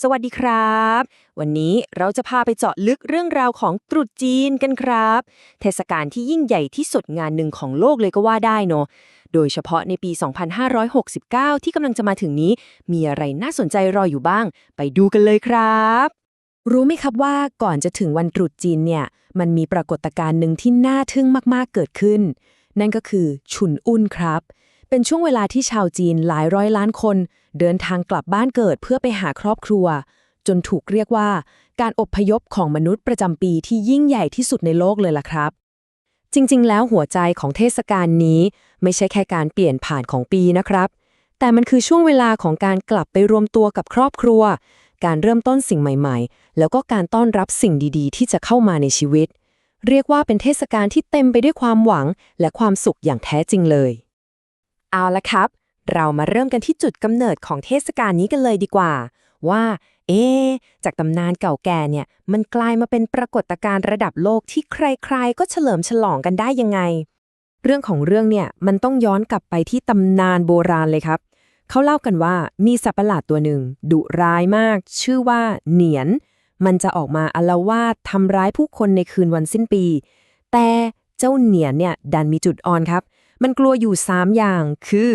สวัสดีครับ วันนี้เราจะพาไปเจาะลึกเรื่องราวของตรุษจีนกันครับ เทศกาลที่ยิ่งใหญ่ที่สุดงานหนึ่งของโลกเลยก็ว่าได้เนอะโดยเฉพาะในปี 2569 ที่กำลังจะมาถึงนี้ มีอะไรน่าสนใจรออยู่บ้าง ไปดูกันเลยครับ รู้ไหมครับว่าก่อนจะถึงวันตรุษจีนเนี่ย มันมีปรากฏการณ์หนึ่งที่น่าทึ่งมากๆเกิดขึ้น นั่นก็คือฉุนอุ่นครับ เป็นช่วงเวลาที่ชาวจีนหลายร้อยล้านคน เดินทางกลับบ้านเกิดเพื่อไปหาครอบครัว จนถูกเรียกว่า การอบพยพของมนุษย์ประจำปีที่ยิ่งใหญ่ที่สุดในโลกเลยล่ะครับ จริง ๆ แล้วหัวใจของเทศกาลนี้ ไม่ใช่แค่การเปลี่ยนผ่านของปีนะครับ แต่มันคือช่วงเวลาของการกลับไปรวมตัวกับครอบครัว การเริ่มต้นสิ่งใหม่ ๆ แล้วก็การต้อนรับสิ่งดีๆ ที่จะเข้ามาในชีวิต เรียกว่าเป็นเทศกาลที่เต็มไปด้วยความหวัง และความสุขอย่างแท้จริงเลย เอาละครับ เรามาเริ่มกันที่จุดกำเนิดของเทศกาลนี้กันเลยดีกว่า ว่า เอ๊จากตำนานเก่าแก่เนี่ย มันกลายมาเป็นปรากฏการณ์ระดับโลกที่ใครๆ ก็เฉลิมฉลองกันได้ยังไง เรื่องของเรื่องเนี่ยมันต้องย้อนกลับไปที่ตำนานโบราณเลยครับ เขาเล่ากันว่ามีสัตว์ประหลาดตัวหนึ่ง ดุร้ายมาก ชื่อว่าเหนียน มันจะออกมาอาละวาดทำร้ายผู้คนในคืนวันสิ้นปี แต่เจ้าเหนียนเนี่ยดันมีจุดอ่อนครับ มันกลัวอยู่ 3 อย่าง คือ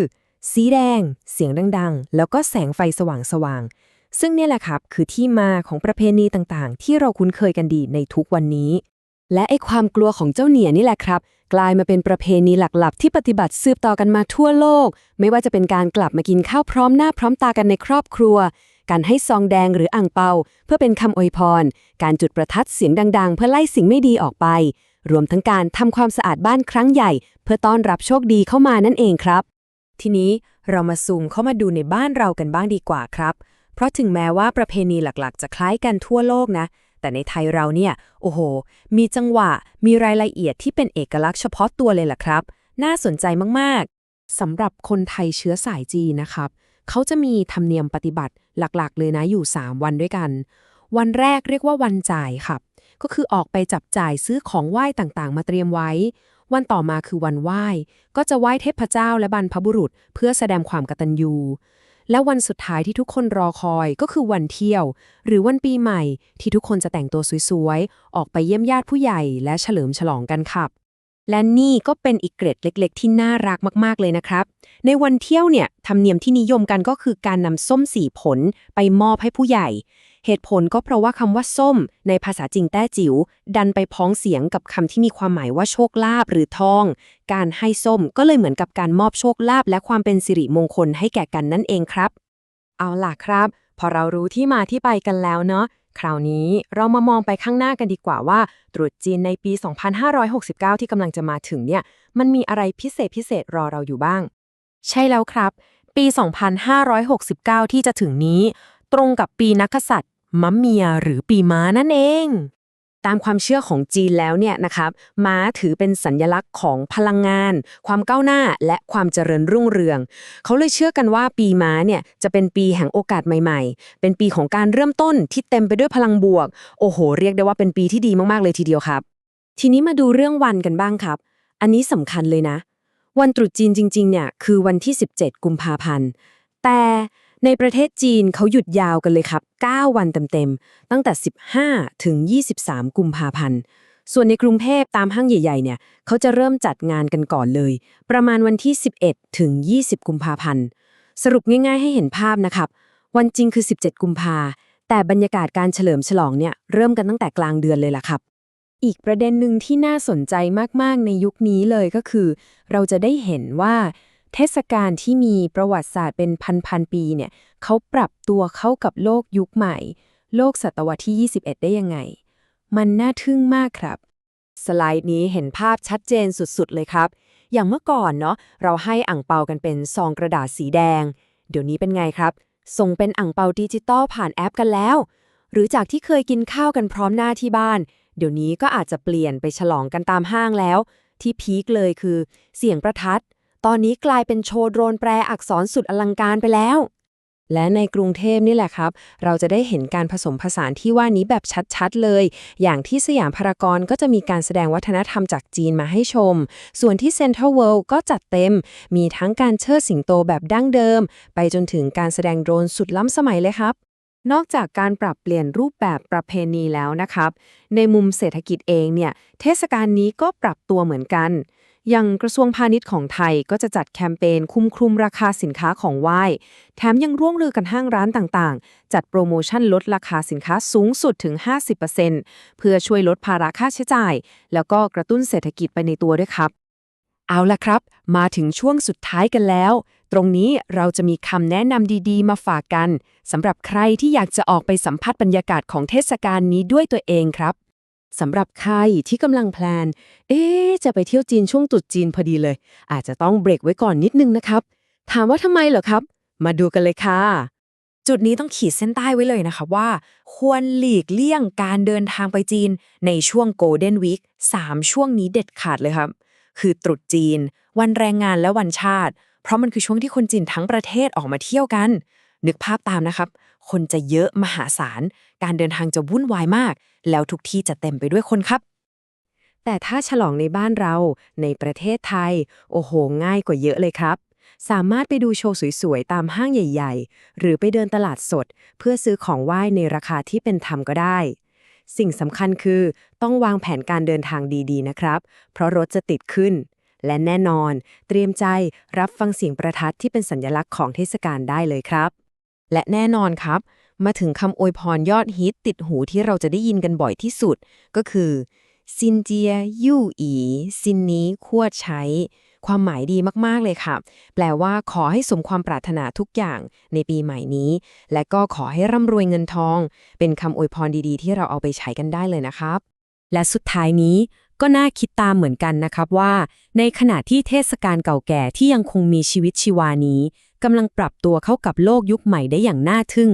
สีแดง เสียงดังๆ แล้วก็แสงไฟสว่างๆ ซึ่งเนี่ยแหละครับ คือที่มาของประเพณีต่างๆ ที่เราคุ้นเคยกันดีในทุกวันนี้ และไอ้ความกลัวของเจ้าเหนียนนี่แหละครับ กลายมาเป็นประเพณีหลักๆ ที่ปฏิบัติสืบต่อกันมาทั่วโลก ไม่ว่าจะเป็นการกลับมากินข้าวพร้อมหน้าพร้อมตากันในครอบครัวการให้ซองแดงหรืออ่างเปา เพื่อเป็นคำอวยพร การจุดประทัดเสียงดัง ๆ เพื่อไล่สิ่งไม่ดีออกไป รวมทั้งการทำความสะอาดบ้านครั้งใหญ่ เพื่อต้อนรับโชคดีเข้ามานั่นเองครับ ทีนี้เรามาซูมเข้ามาดูในบ้านเรากันบ้างดีกว่าครับ เพราะถึงแม้ว่าประเพณีหลักๆ จะคล้ายกันทั่วโลกนะ แต่ในไทยเราเนี่ย โอ้โห มีจังหวะ มีรายละเอียดที่เป็นเอกลักษณ์เฉพาะตัวเลยล่ะครับ น่าสนใจมากๆสำหรับคนไทยเชื้อสายจีนนะครับเขาจะมีธรรมเนียมปฏิบัติหลักๆ เลยนะอยู่ 3 วันด้วยกัน วันแรกเรียกว่าวันจ่ายครับ ก็คือออกไปจับจ่ายซื้อของไหว้ต่างๆ มาเตรียมไว้ วันต่อมาคือวันไหว้ ก็จะไหว้เทพเจ้าและบรรพบุรุษ เพื่อแสดงความกตัญญูและวันสุดท้ายที่ทุกคนรอคอยก็คือวันเที่ยว หรือวันปีใหม่ที่ทุกคนจะแต่งตัวสวยๆ ออกไปเยี่ยมญาติผู้ใหญ่และเฉลิมฉลองกันครับ และนี่ก็เป็นอีกเกร็ดเล็กๆ ที่น่ารักมากๆเลยนะครับ ในวันเที่ยวเนี่ยธรรมเนียมที่นิยมกันก็คือการนำส้มสีผลไปมอบให้ผู้ใหญ่ เหตุผลก็เพราะว่าคำว่าส้ม ในภาษาจีนแต้จิ๋วดันไปพ้องเสียงกับคำที่มีความหมายว่าโชคลาภหรือทอง การให้ส้มก็เลยเหมือนกับการมอบโชคลาภและความเป็นสิริมงคลให้แก่กันนั่นเองครับ เอาล่ะครับ พอเรารู้ที่มาที่ไปกันแล้วเนาะคราวนี้เรามามองไปข้างหน้ากันดีกว่าว่า ตรุษจีนในปี 2569 ที่กำลังจะมาถึงเนี่ย มันมีอะไรพิเศษพิเศษรอเราอยู่บ้าง ใช่แล้วครับ ปี 2569 ที่จะถึงนี้ ตรงกับปีนักกษัตริย์ มะเมียหรือปีม้านั่นเอง ตามความเชื่อของจีนแล้วเนี่ยนะครับม้าถือเป็นสัญญลักษณ์ของพลังงาน ความก้าวหน้าและความเจริญรุ่งเรือง เขาเลยเชื่อกันว่าปีม้าเนี่ยจะเป็นปีแห่งโอกาสใหม่ๆ เป็นปีของการเริ่มต้นที่เต็มไปด้วยพลังบวก โอ้โห เรียกได้ว่าเป็นปีที่ดีมากๆเลยทีเดียวครับ ทีนี้มาดูเรื่องวันกันบ้างครับ อันนี้สำคัญเลยนะ วันตรุษจีนจริง ๆ เนี่ยคือวันที่ 17 กุมภาพันธ์แต่ ในประเทศจีนเขาหยุดยาวกันเลยครับ 9 วันเต็มๆ ตั้งแต่ 15 ถึง 23 กุมภาพันธ์ ส่วนในกรุงเทพตามห้างใหญ่ ๆ เนี่ย เขาจะเริ่มจัดงานกันก่อนเลย ประมาณวันที่ 11 ถึง 20 กุมภาพันธ์ สรุปง่ายๆให้เห็นภาพนะครับ วันจริงคือ 17 กุมภา แต่บรรยากาศการเฉลิมฉลองเนี่ยเริ่มกันตั้งแต่กลางเดือนเลยล่ะครับอีกประเด็นหนึ่งที่น่าสนใจมาก ๆ ในยุคนี้เลยก็คือ เราจะได้เห็นว่า เทศกาลที่มีประวัติศาสตร์เป็นพันๆปีเนี่ยเขาปรับตัวเข้ากับโลกยุคใหม่ โลกศตวรรษที่ 21 ได้ยังไง มันน่าทึ่งมากครับ สไลด์นี้เห็นภาพชัดเจนสุดๆเลยครับ อย่างเมื่อก่อนเนาะเราให้อ่างเปากันเป็นซองกระดาษสีแดง เดี๋ยวนี้เป็นไงครับ ส่งเป็นอ่างเปาดิจิตอลผ่านแอปกันแล้ว หรือจากที่เคยกินข้าวกันพร้อมหน้าที่บ้าน เดี๋ยวนี้ก็อาจจะเปลี่ยนไปฉลองกันตามห้างแล้ว ที่พีคเลยคือ เสียงประทัด ตอนนี้กลายเป็นโชว์โดรนแปลอักษรสุดอลังการไปแล้ว และในกรุงเทพนี่แหละครับ เราจะได้เห็นการผสมผสานที่ว่านี้แบบชัดๆเลย อย่างที่สยามพารากอนก็จะมีการแสดงวัฒนธรรมจากจีนมาให้ชม ส่วนที่เซ็นทรัลเวิลด์ก็จัดเต็ม มีทั้งการเชิดสิงโตแบบดั้งเดิม ไปจนถึงการแสดงโดรนสุดล้ำสมัยเลยครับนอกจากการปรับเปลี่ยนรูปแบบประเพณีแล้วนะครับ ในมุมเศรษฐกิจเองเนี่ย เทศกาลนี้ก็ปรับตัวเหมือนกัน อย่างกระทรวงพาณิชย์ของไทยก็จะจัดแคมเปญคุ้มคลุมราคาสินค้าของไหว้ แถมยังร่วมมือกันห้างร้านต่างๆ จัดโปรโมชั่นลดราคาสินค้าสูงสุดถึง 50%เพื่อช่วยลดภาระค่าใช้จ่าย แล้วก็กระตุ้นเศรษฐกิจไปในตัวด้วยครับเอาละครับ มาถึงช่วงสุดท้ายกันแล้ว ตรงนี้เราจะมีคำแนะนำดีๆ มาฝากกันสำหรับใครที่อยากจะออกไปสัมผัสบรรยากาศของเทศกาลนี้ด้วยตัวเองครับ สำหรับใครที่กำลังแพลน เอ๊จะไปเที่ยวจีนช่วงตรุษจีนพอดีเลย อาจจะต้องเบรกไว้ก่อนนิดนึงนะครับ ถามว่าทำไมเหรอครับ มาดูกันเลยค่ะ จุดนี้ต้องขีดเส้นใต้ไว้เลยนะคะว่า ควรหลีกเลี่ยงการเดินทางไปจีนในช่วง Golden Week 3ช่วงนี้เด็ดขาดเลยครับ คือตรุษจีน วันแรงงานและวันชาติ เพราะมันคือช่วงที่คนจีนทั้งประเทศออกมาเที่ยวกัน นึกภาพตามนะครับ คนจะเยอะมหาศาล การเดินทางจะวุ่นวายมาก แล้วทุกที่จะเต็มไปด้วยคนครับ แต่ถ้าฉลองในบ้านเรา ในประเทศไทย โอ้โห ง่ายกว่าเยอะเลยครับ สามารถไปดูโชว์สวยๆ ตามห้างใหญ่ ๆ หรือไปเดินตลาดสด เพื่อซื้อของไหว้ในราคาที่เป็นธรรมก็ได้สิ่งสำคัญคือต้องวางแผนการเดินทางดีๆ นะครับ เพราะรถจะติดขึ้น และแน่นอน เตรียมใจรับฟังเสียงประทัดที่เป็นสัญลักษณ์ของเทศกาลได้เลยครับ และแน่นอนครับ มาถึงคำอวยพรยอดฮิตติดหูที่เราจะได้ยินกันบ่อยที่สุด ก็คือซินเจียยู่อีซินนี้ควรใช้ ความหมายดีมากๆเลยค่ะ แปลว่าขอให้สมความปรารถนาทุกอย่างในปีใหม่นี้ และก็ขอให้ร่ำรวยเงินทอง เป็นคำอวยพรดีๆ ที่เราเอาไปใช้กันได้เลยนะครับ และสุดท้ายนี้ก็น่าคิดตามเหมือนกันนะครับว่า ในขณะที่เทศกาลเก่าแก่ที่ยังคงมีชีวิตชีวานี้ กำลังปรับตัวเข้ากับโลกยุคใหม่ได้อย่างน่าทึ่ง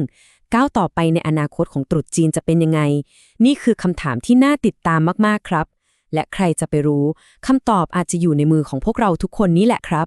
ก้าวต่อไปในอนาคตของตรุษจีนจะเป็นยังไง นี่คือคำถามที่น่าติดตามมากๆครับ และใครจะไปรู้คำตอบอาจจะอยู่ในมือของพวกเราทุกคนนี้แหละครับ